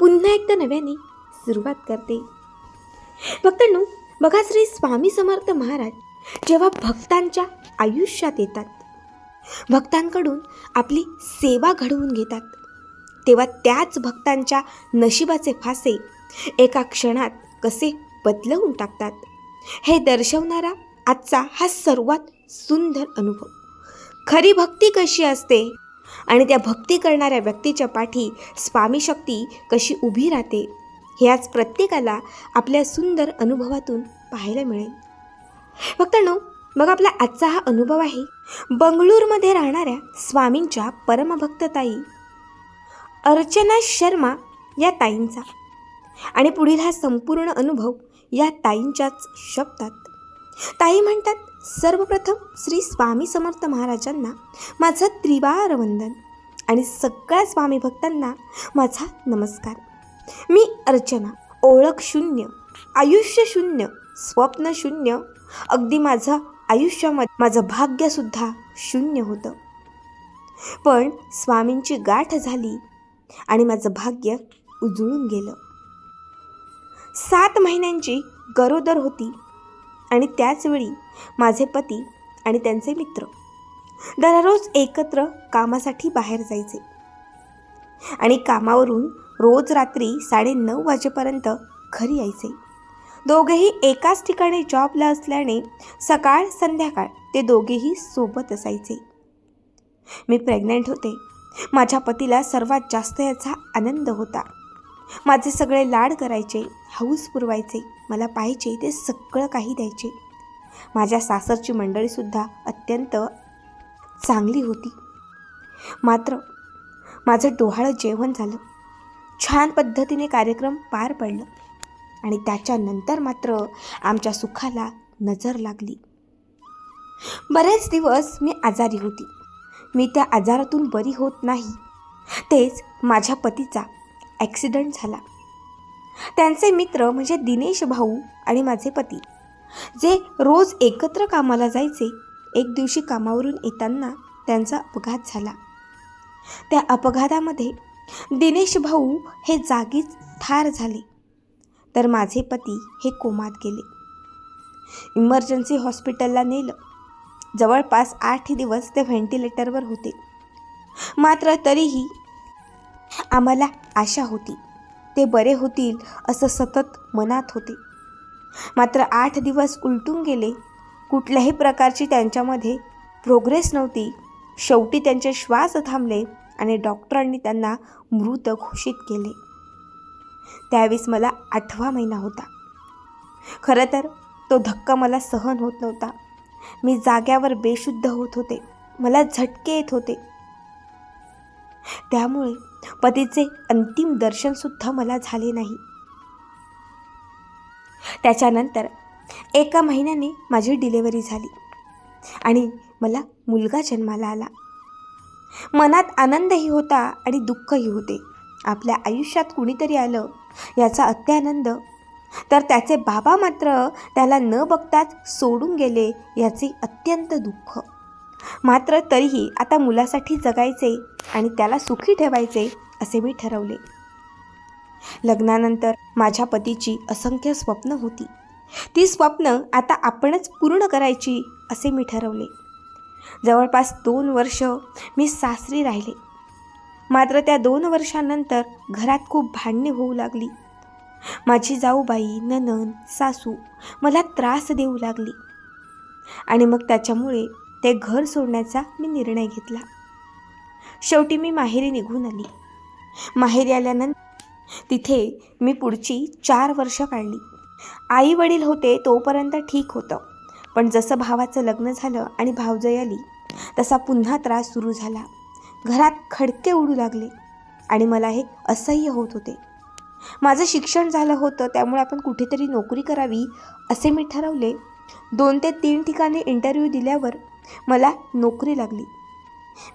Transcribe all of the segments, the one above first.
पुन्हा एकदा नव्याने सुरुवात करते. भक्तांनो बघा श्री स्वामी समर्थ महाराज जेव्हा भक्तांच्या आयुष्यात येतात भक्तांकडून आपली सेवा घडवून घेतात तेव्हा त्याच भक्तांच्या नशिबाचे फासे एका क्षणात कसे बदलवून टाकतात हे दर्शवणारा आजचा हा सर्वात सुंदर अनुभव. खरी भक्ती कशी असते? आणि त्या भक्ती करणाऱ्या व्यक्तीच्या पाठी स्वामी शक्ती कशी उभी राहते हे आज प्रत्येकाला आपल्या सुंदर अनुभवातून पाहायला मिळेल. भक्तांनो मग आपला आजचा हा अनुभव आहे बंगळूरमध्ये राहणाऱ्या स्वामींच्या परमभक्त ताई अर्चना शर्मा या ताईंचा. आणि पुढील हा संपूर्ण अनुभव या ताईंच्याच शब्दात. ताई म्हणतात सर्वप्रथम श्री स्वामी समर्थ महाराजांना माझं त्रिवार वंदन आणि सगळ्या स्वामी भक्तांना माझा नमस्कार. मी अर्चना ओळख शून्य आयुष्य शून्य स्वप्न शून्य अगदी माझं आयुष्यामध्ये माझं भाग्यसुद्धा शून्य होतं. पण स्वामींची गाठ झाली आणि माझं भाग्य उजळून गेलं. सात महिन्यांची गरोदर होती. आणि त्याचवेळी माझे पती आणि त्यांचे मित्र दररोज एकत्र कामासाठी बाहेर जायचे. आणि कामावरून रोज रात्री साडेनऊ वाजेपर्यंत घरी यायचे. दोघेही एकाच ठिकाणी जॉबला असल्याने सकाळ संध्याकाळ ते दोघेही सोबत असायचे. मी प्रेग्नंट होते. माझ्या पतीला सर्वात जास्त याचा आनंद होता. माझे सगळे लाड करायचे हौस पुरवायचे. मला पाहिजे ते सगळं काही द्यायचे. माझ्या सासरची मंडळीसुद्धा अत्यंत चांगली होती. मात्र माझं डोहाळं जेवण झालं. छान पद्धतीने कार्यक्रम पार पडलं आणि त्याच्यानंतर मात्र आमच्या सुखाला नजर लागली. बरेच दिवस मी आजारी होती. मी त्या आजारातून बरी होत नाही. तेच माझ्या पतीचा ॲक्सिडंट झाला. त्यांचे मित्र म्हणजे दिनेश भाऊ आणि माझे पती. जे रोज एकत्र कामाला जायचे एक दिवशी कामावरून येताना त्यांचा अपघात झाला. त्या अपघातामध्ये दिनेश भाऊ हे जागीच ठार झाले. तर माझे पती हे कोमात गेले. इमर्जन्सी हॉस्पिटलला नेलं. जवळपास आठ दिवस ते व्हेंटिलेटरवर होते. मात्र तरीही आम्हाला आशा होती. ते बरे होतील असं सतत मनात होते. मात्र आठ दिवस उलटून गेले. कुठल्याही प्रकारची त्यांच्यामध्ये प्रोग्रेस नव्हती. शेवटी त्यांचे श्वास थांबले आणि डॉक्टरांनी त्यांना मृत घोषित केले. त्यावेळेस मला आठवा महिना होता. खरं तर तो धक्का मला सहन होत नव्हता. मी जाग्यावर बेशुद्ध होत होते. मला झटके येत होते. त्यामुळे पतीचे अंतिम दर्शनसुद्धा मला झाले नाही. त्याच्यानंतर एका महिन्याने माझी डिलेवरी झाली आणि मला मुलगा जन्माला आला. मनात आनंदही होता आणि दुःखही होते. आपल्या आयुष्यात कुणीतरी आलं याचा अत्यानंद. तर त्याचे बाबा मात्र त्याला न बघताच सोडून गेले याचे अत्यंत दुःख. मात्र तरीही आता मुलासाठी जगायचे आणि त्याला सुखी ठेवायचे असे मी ठरवले. लग्नानंतर माझ्या पतीची असंख्य स्वप्न होती. ती स्वप्न आता आपणच पूर्ण करायची असे मी ठरवले. जवळपास दोन वर्ष मी सासरी राहिले. मात्र त्या दोन वर्षांनंतर घरात खूप भांडणे होऊ लागली. माझी जाऊबाई ननन सासू मला त्रास देऊ लागली. आणि मग त्याच्यामुळे ते घर सोडण्याचा मी निर्णय घेतला. शेवटी मी माहेरी निघून आली. माहेरी आल्यानंतर तिथे मी पुढची चार वर्ष काढली. आई वडील होते तोपर्यंत ठीक होतं. पण जसं भावाचं लग्न झालं आणि भावजय आली तसा पुन्हा त्रास सुरू झाला. घरात खडके उडू लागले आणि मला हे असह्य होत होते. माझं शिक्षण झालं होतं त्यामुळे आपण कुठेतरी नोकरी करावी असे मी ठरवले. दोन ते तीन ठिकाणी इंटरव्ह्यू दिल्यावर मला नोकरी लागली.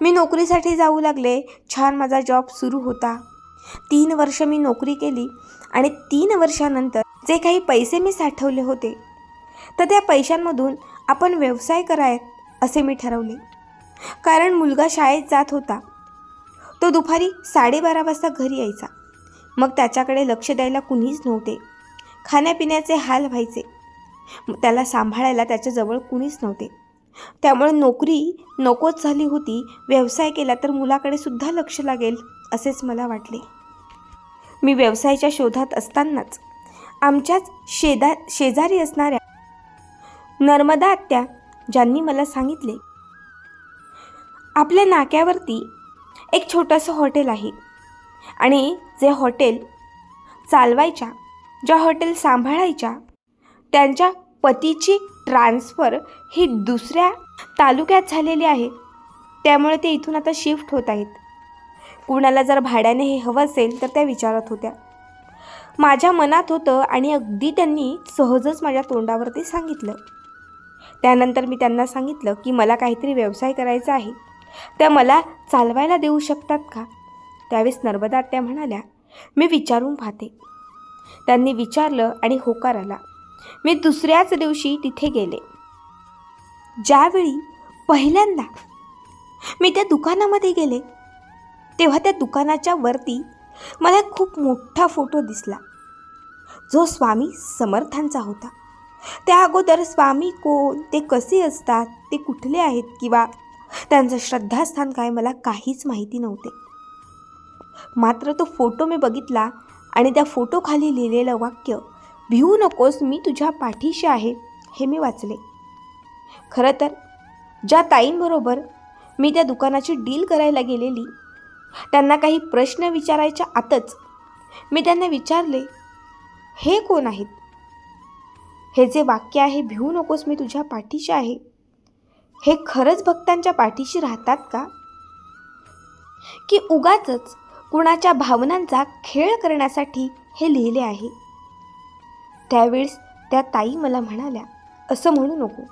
मी नोकरीसाठी जाऊ लागले. छान माझा जॉब सुरू होता. तीन वर्ष मी नोकरी केली आणि तीन वर्षानंतर जे काही पैसे मी साठवले होते तर त्या पैशांमधून आपण व्यवसाय करायत असे मी ठरवले. कारण मुलगा शाळेत जात होता. तो दुपारी साडेबारा वाजता घरी यायचा. मग त्याच्याकडे लक्ष द्यायला कुणीच नव्हते. खाण्यापिण्याचे हाल व्हायचे. त्याला सांभाळायला त्याच्याजवळ कुणीच नव्हते. त्यामुळे नोकरी नकोच झाली होती व्यवसाय केला तर मुलाकडे सुद्धा लक्ष लागेल असेच मला वाटले. मी व्यवसायाच्या शोधात असतानाच आमच्याच शेदा शेजारी असणाऱ्या नर्मदा आत्या ज्यांनी मला सांगितले आपल्या नाक्यावरती एक छोटंसं हॉटेल आहे आणि जे हॉटेल चालवायच्या ज्या हॉटेल सांभाळायच्या त्यांच्या पतीची ट्रान्सफर ही दुसऱ्या तालुक्यात झालेली आहे. त्यामुळे ते इथून आता शिफ्ट होत आहेत. कुणाला जर भाड्याने हे हवं असेल तर त्या विचारत होत्या. माझ्या मनात होतं आणि अगदी त्यांनी सहजच माझ्या तोंडावरती सांगितलं. त्यानंतर मी त्यांना सांगितलं की मला काहीतरी व्यवसाय करायचा आहे. त्या मला चालवायला देऊ शकतात का? त्यावेळेस नर्मदा त्या म्हणाल्या मी विचारून पाहते. त्यांनी विचारलं आणि होकार आला. मी दुसऱ्याच दिवशी तिथे गेले. ज्यावेळी पहिल्यांदा मी त्या दुकानामध्ये गेले तेव्हा त्या दुकानाच्या वरती मला खूप मोठा फोटो दिसला. जो स्वामी समर्थांचा होता. त्या अगोदर स्वामी कोण ते कसे असतात ते कुठले आहेत किंवा त्यांचं श्रद्धास्थान काय मला काहीच माहिती नव्हते. मात्र तो फोटो मी बघितला आणि त्या फोटोखाली लिहिलेलं वाक्य भिवू नकोस मी तुझ्या पाठीशी आहे हे मी वाचले. खरं तर ज्या ताईंबरोबर मी त्या दुकानाची डील करायला गेलेली त्यांना काही प्रश्न विचारायच्या आतच मी त्यांना विचारले हे कोण आहेत? हे जे वाक्य आहे भिवू नकोस मी तुझ्या पाठीशी आहे हे खरंच भक्तांच्या पाठीशी राहतात का? की उगाचच कुणाच्या भावनांचा खेळ करण्यासाठी हे लिहिले आहे? त्यावेळेस त्या ताई मला म्हणाल्या असं म्हणू नको.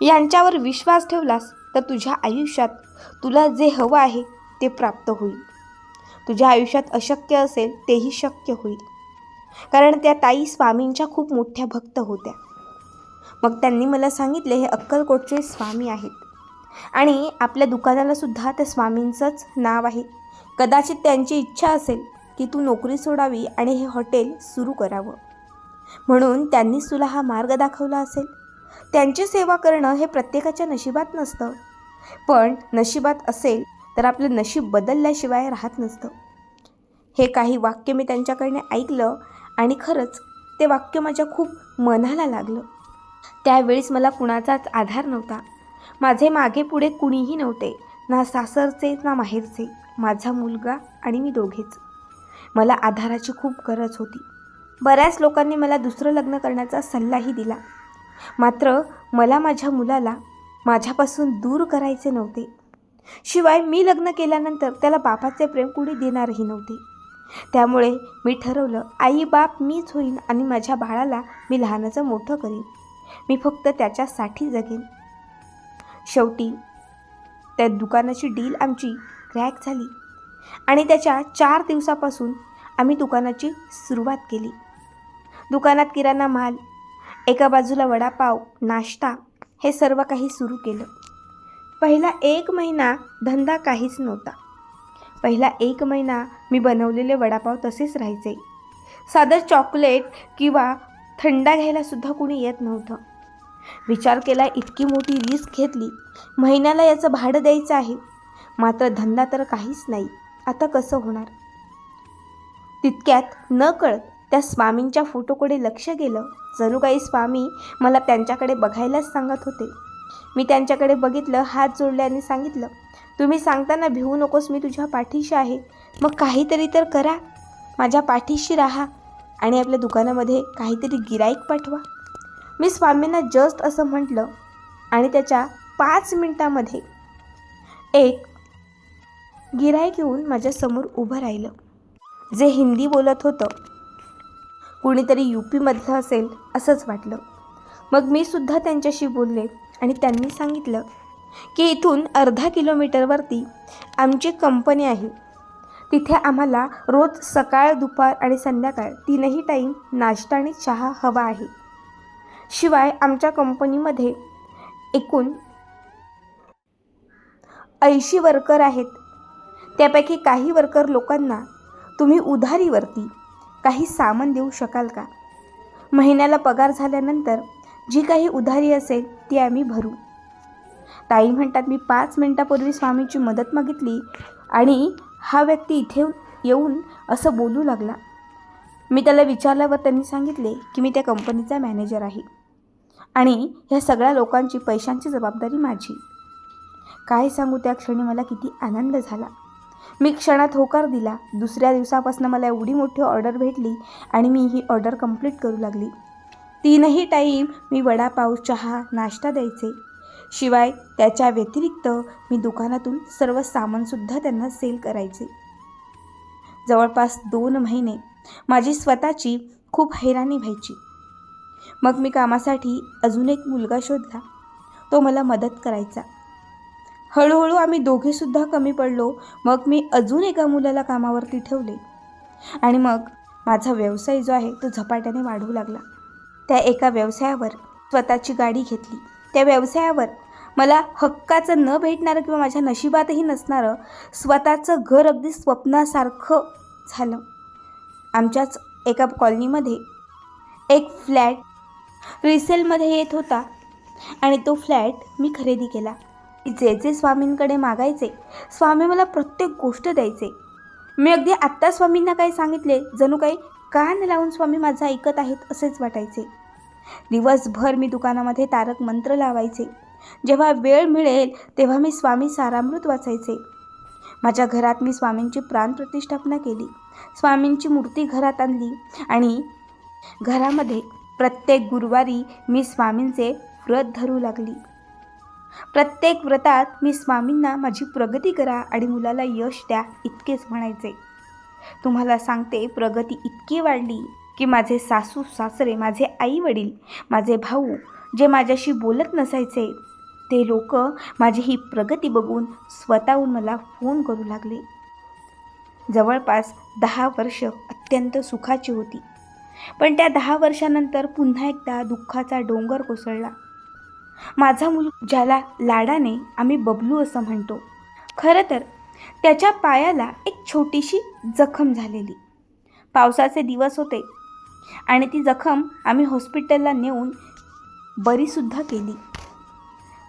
यांच्यावर विश्वास ठेवलास तर तुझ्या आयुष्यात तुला जे हवं आहे ते प्राप्त होईल. तुझ्या आयुष्यात अशक्य असेल तेही शक्य होईल. कारण त्या ताई स्वामींच्या खूप मोठ्या भक्त होत्या. मग त्यांनी मला सांगितले हे अक्कलकोटचे स्वामी आहेत. आणि आपल्या दुकानाला सुद्धा त्या स्वामींचंच नाव आहे. कदाचित त्यांची इच्छा असेल की तू नोकरी सोडावी आणि हे हॉटेल सुरू करावं. म्हणून त्यांनीच तुला हा मार्ग दाखवला असेल. त्यांची सेवा करणं हे प्रत्येकाच्या नशिबात नसतं. पण नशिबात असेल तर आपलं नशीब बदलल्याशिवाय राहत नसतं. हे काही वाक्य मी त्यांच्याकडनं ऐकलं आणि खरंच ते वाक्य माझ्या खूप मनाला लागलं. त्यावेळेस मला कुणाचाच आधार नव्हता. माझे मागे पुढे कुणीही नव्हते. ना सासरचे ना माहेरचे. माझा मुलगा आणि मी दोघेच. मला आधाराची खूप गरज होती. बऱ्याच लोकांनी मला दुसरं लग्न करण्याचा सल्लाही दिला. मात्र मला माझ्या मुलाला माझ्यापासून दूर करायचे नव्हते. शिवाय मी लग्न केल्यानंतर त्याला बापाचे प्रेम कुणी देणारही नव्हते. त्यामुळे मी ठरवलं आई बाप मीच होईन आणि माझ्या बाळाला मी लहानाचं मोठं करीन. मी फक्त त्याच्यासाठी जगेन. शेवटी त्या दुकानाची डील आमची क्रॅक झाली आणि त्याच्या चार दिवसापासून आम्ही दुकानाची सुरुवात केली. दुकानात किराणा माल एका बाजूला वडापाव नाश्ता हे सर्व काही सुरू केलं. पहिला एक महिना धंदा काहीच नव्हता. पहिला एक महिना मी बनवलेले वडापाव तसेच राहायचे. साधं चॉकलेट किंवा थंडा घ्यायलासुद्धा कुणी येत नव्हतं. विचार केला इतकी मोठी रिस्क घेतली. महिन्याला याचं भाडं द्यायचं आहे. मात्र धंदा तर काहीच नाही. आता कसं होणार? तितक्यात न कळत त्या स्वामींच्या फोटोकडे लक्ष गेलं. जणू काही स्वामी मला त्यांच्याकडे बघायलाच सांगत होते. मी त्यांच्याकडे बघितलं हात जोडले आणि सांगितलं तुम्ही सांगताना भिवू नकोस मी तुझ्या पाठीशी आहे. मग काहीतरी तर करा. माझ्या पाठीशी राहा आणि आपल्या दुकानामध्ये काहीतरी गिराईक पाठवा. मी स्वामींना जस्ट असं म्हटलं आणि त्याच्या पाच मिनटामध्ये एक गिराईक येऊन माझ्यासमोर उभं राहिलं. जे हिंदी बोलत होतं कुणीतरी यू पीमधलं असेल असंच वाटलं. मग मी सुद्धा त्यांच्याशी बोलले आणि त्यांनी सांगितलं की इथून अर्धा किलोमीटरवरती आमची कंपनी आहे. तिथे आम्हाला रोज सकाळ दुपार आणि संध्याकाळ तीनही टाईम नाश्ता आणि चहा हवा आहे. शिवाय आमच्या कंपनीमध्ये एकूण ऐंशी वर्कर आहेत. त्यापैकी काही वर्कर लोकांना तुम्ही उधारीवरती काही सामान देऊ शकाल का? महिन्याला पगार झाल्यानंतर जी काही उधारी असेल ती आम्ही भरू. ताई म्हणतात मी पाच मिनटापूर्वी स्वामींची मदत मागितली आणि हा व्यक्ती इथे येऊन असं बोलू लागला. मी त्याला विचारल्यावर त्यांनी सांगितले की मी त्या कंपनीचा मॅनेजर आहे आणि ह्या सगळ्या लोकांची पैशांची जबाबदारी माझी. काय सांगू त्या क्षणी मला किती आनंद झाला. मी क्षणात होकार दिला. दुसऱ्या दिवसापासून मला एवढी मोठी ऑर्डर भेटली आणि मी ही ऑर्डर कंप्लीट करू लागली. तीनही टाईम मी वडापाव चहा नाश्ता द्यायचे. शिवाय त्याच्या व्यतिरिक्त मी दुकानातून सर्व सामानसुद्धा त्यांना सेल करायचे. जवळपास दोन महिने माझी स्वतःची खूप हैराणी व्हायची. मग मी कामासाठी अजून एक मुलगा शोधला. तो मला मदत करायचा. हळूहळू आम्ही दोघेसुद्धा कमी पडलो. मग मी अजून एका मुलाला कामावरती ठेवले. आणि मग माझा व्यवसाय जो आहे तो झपाट्याने वाढू लागला. त्या एका व्यवसायावर स्वतःची गाडी घेतली. त्या व्यवसायावर मला हक्काचं न भेटणारं किंवा माझ्या नशिबातही नसणारं स्वतःचं घर अगदी स्वप्नासारखं झालं. आमच्याच एका कॉलनीमध्ये एक फ्लॅट रिसेलमध्ये येत होता आणि तो फ्लॅट मी खरेदी केला. जे जे स्वामींकडे मागायचे स्वामी मला प्रत्येक गोष्ट द्यायचे. मी अगदी आत्ता स्वामींना काही सांगितले जणू काही कान लावून स्वामी माझं ऐकत आहेत असेच वाटायचे. दिवसभर मी दुकानामध्ये तारक मंत्र लावायचे. जेव्हा वेळ मिळेल तेव्हा मी स्वामी सारामृत वाचायचे. माझ्या घरात मी स्वामींची प्राणप्रतिष्ठापना केली. स्वामींची मूर्ती घरात आणली आणि घरामध्ये प्रत्येक गुरुवारी मी स्वामींचे व्रत धरू लागली. प्रत्येक व्रतात मी स्वामींना माझी प्रगती करा आणि मुलाला यश द्या इतकेच म्हणायचे. तुम्हाला सांगते प्रगती इतकी वाढली की माझे सासू सासरे माझे आई वडील माझे भाऊ जे माझ्याशी बोलत नसायचे ते लोक माझी ही प्रगती बघून स्वतःहून मला फोन करू लागले. जवळपास दहा वर्ष अत्यंत सुखाची होती. पण त्या दहा वर्षानंतर पुन्हा एकदा दुःखाचा डोंगर कोसळला. माझा मुल ज्याला लाडाने आम्ही बबलू असं म्हणतो. खरं तर त्याच्या पायाला एक छोटीशी जखम झालेली. पावसाचे दिवस होते आणि ती जखम आम्ही हॉस्पिटलला नेऊन बरीसुद्धा केली.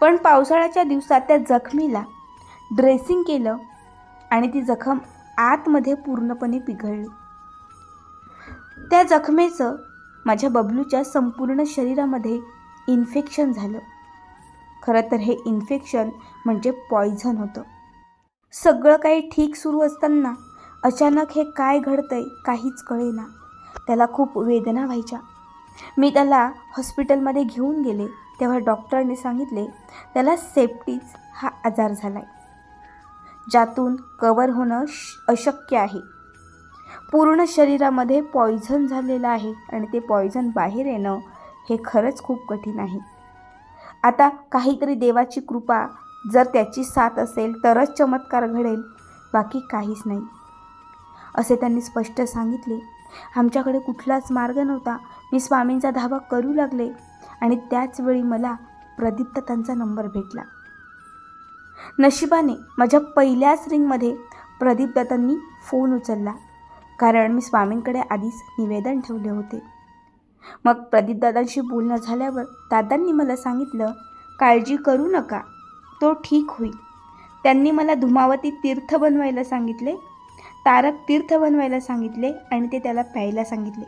पण पावसाळ्याच्या दिवसात त्या जखमीला ड्रेसिंग केलं आणि ती जखम आतमध्ये पूर्णपणे पिघळली. त्या जखमेचं माझ्या बबलूच्या संपूर्ण शरीरामध्ये इन्फेक्शन झालं. खरं तर हे इन्फेक्शन म्हणजे पॉयझन होतं. सगळं काही ठीक सुरू असताना अचानक हे काय घडतंय काहीच कळेना. त्याला खूप वेदना व्हायच्या. मी त्याला हॉस्पिटलमध्ये घेऊन गेले. तेव्हा डॉक्टरने सांगितले त्याला सेप्टीज हा आजार झाला आहे ज्यातून कवर होणं श अशक्य आहे. पूर्ण शरीरामध्ये पॉयझन झालेलं आहे आणि ते पॉयझन बाहेर येणं हे खरंच खूप कठीण आहे. आता काहीतरी देवाची कृपा जर त्याची साथ असेल तरच चमत्कार घडेल बाकी काहीच नाही. असे त्यांनी स्पष्ट सांगितले. आमच्याकडे कुठलाच मार्ग नव्हता. मी स्वामींचा धावा करू लागले आणि त्याचवेळी मला प्रदीप्त त्यांचा नंबर भेटला. नशिबाने माझ्या पहिल्याच रिंगमध्ये प्रदीप दत्तांनी फोन उचलला कारण मी स्वामींकडे आधीच निवेदन ठेवले होते. मग प्रदीप दादांशी बोलणं झाल्यावर दादांनी मला सांगितलं काळजी करू नका तो ठीक होईल. त्यांनी मला धुमावती तीर्थ बनवायला सांगितले तारक तीर्थ बनवायला सांगितले आणि ते त्याला प्यायला सांगितले.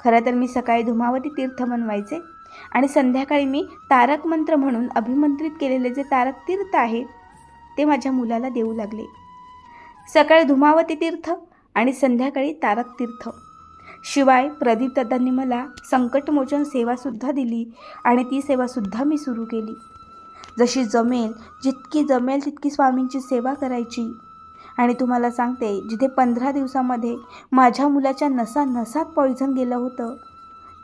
खरं तर मी सकाळी धुमावती तीर्थ बनवायचे आणि संध्याकाळी मी तारक मंत्र म्हणून अभिमंत्रित केलेले जे तारक तीर्थ आहे ते माझ्या मुलाला देऊ लागले. सकाळी धुमावती तीर्थ आणि संध्याकाळी तारक तीर्थ. शिवाय प्रदीप दादांनी मला संकटमोचन सेवासुद्धा दिली आणि ती सेवासुद्धा मी सुरू केली. जशी जमेल जितकी जमेल तितकी स्वामींची सेवा करायची. आणि तुम्हाला सांगते जिथे पंधरा दिवसामध्ये माझ्या मुलाच्या नसा नसात पॉयझन गेलं होतं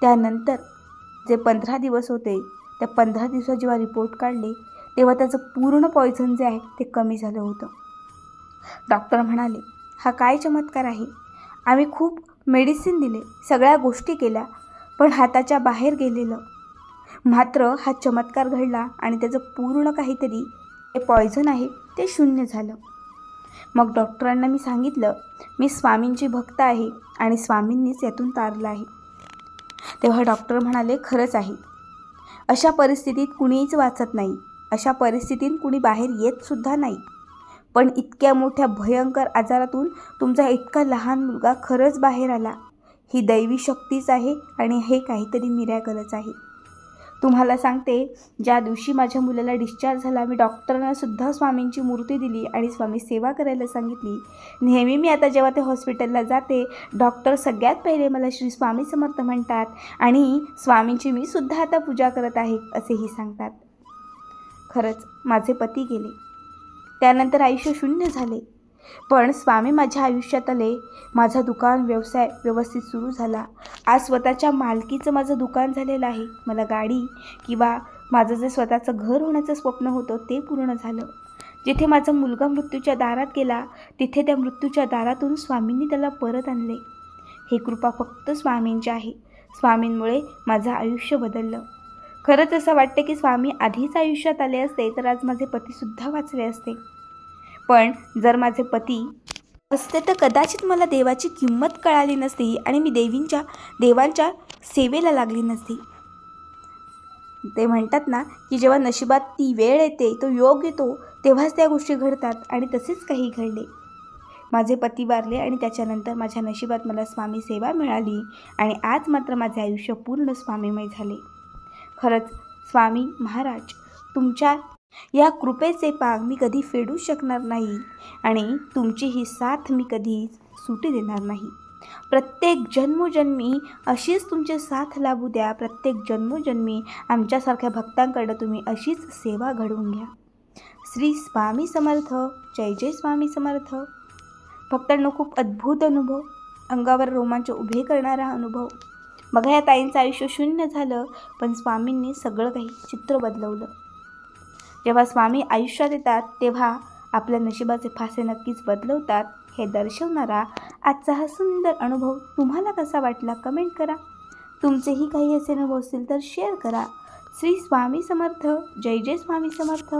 त्यानंतर जे पंधरा दिवस होते त्या पंधरा दिवसात जेव्हा रिपोर्ट काढले तेव्हा त्याचं पूर्ण पॉयझन जे आहे ते कमी झालं होतं. डॉक्टर म्हणाले हा काय चमत्कार आहे? आम्ही खूप मेडिसिन दिले सगळ्या गोष्टी केल्या पण हाताच्या बाहेर गेलेलं. मात्र हा चमत्कार घडला आणि त्याचं पूर्ण काहीतरी हे पॉयझन आहे ते शून्य झालं. मग डॉक्टरांना मी सांगितलं मी स्वामींची भक्त आहे आणि स्वामींनीच यातून तारलं आहे. तेव्हा डॉक्टर म्हणाले खरंच आहे. अशा परिस्थितीत कुणीच वाचत नाही. अशा परिस्थितीत कुणी बाहेर येतसुद्धा नाही. पण इतक्या मोठ्या भयंकर आजारातून तुमचा इतका लहान मुलगा खरंच बाहेर आला. ही दैवी शक्तीच आहे आणि हे काहीतरी मिरॅकलच आहे. तुम्हाला सांगते ज्या दिवशी माझ्या मुलाला डिस्चार्ज झाला मी डॉक्टरांनासुद्धा स्वामींची मूर्ती दिली आणि स्वामी सेवा करायला सांगितली. नेहमी मी आता जेव्हा ते हॉस्पिटलला जाते डॉक्टर सगळ्यात पहिले मला श्री स्वामी समर्थ म्हणतात आणि स्वामींची मी सुद्धा आता पूजा करत आहे असेही सांगतात. खरंच माझे पती गेले. त्यानंतर आयुष्य शून्य झाले. पण स्वामी माझ्या आयुष्यात आले. माझा दुकान व्यवसाय व्यवस्थित सुरू झाला. आज स्वतःच्या मालकीचं माझं दुकान झालेलं आहे. मला गाडी किंवा माझं जे स्वतःचं घर होण्याचं स्वप्न होतं ते पूर्ण झालं. जिथे माझा मुलगा मृत्यूच्या दारात गेला तिथे त्या मृत्यूच्या दारातून स्वामींनी त्याला परत आणले. हे कृपा फक्त स्वामींची आहे. स्वामींमुळे माझं आयुष्य बदललं. खरंच असं वाटतं की स्वामी आधीच आयुष्यात आले असते तर आज माझे पतीसुद्धा वाचले असते. पण जर माझे पती असते तर कदाचित मला देवाची किंमत कळाली नसती आणि मी देवींच्या देवांच्या सेवेला लागली नसती. ते म्हणतात ना की जेव्हा नशिबात ती वेळ येते तो योग येतो तेव्हाच त्या गोष्टी घडतात आणि तसेच काही घडले. माझे पती वारले आणि त्याच्यानंतर माझ्या नशिबात मला स्वामी सेवा मिळाली आणि आज मात्र माझे आयुष्य पूर्ण स्वामीमय झाले. खरंच स्वामी महाराज तुमच्या या कृपेचे पाग मी कधी फेडू शकणार नाही आणि तुमची ही साथ मी कधी सुटी देणार नाही. प्रत्येक जन्मोजन्मी अशीच तुमची साथ लाभू द्या. प्रत्येक जन्मोजन्मी आमच्यासारख्या भक्तांकडं तुम्ही अशीच सेवा घडवून घ्या. श्री स्वामी समर्थ. जय जय स्वामी समर्थ. भक्तांनो खूप अद्भुत अनुभव. अंगावर रोमांच उभे करणारा अनुभव. बघा या ताईंचं आयुष्य शून्य झालं पण स्वामींनी सगळं काही चित्र बदलवलं. जेव्हा स्वामी आयुष्यात येतात तेव्हा आपल्या नशिबाचे फासे नक्कीच बदलवतात हे दर्शवणारा आजचा हा सुंदर अनुभव तुम्हाला कसा वाटला कमेंट करा. तुमचेही काही असे अनुभव असतील तर शेअर करा. श्री स्वामी समर्थ जय जय स्वामी समर्थ.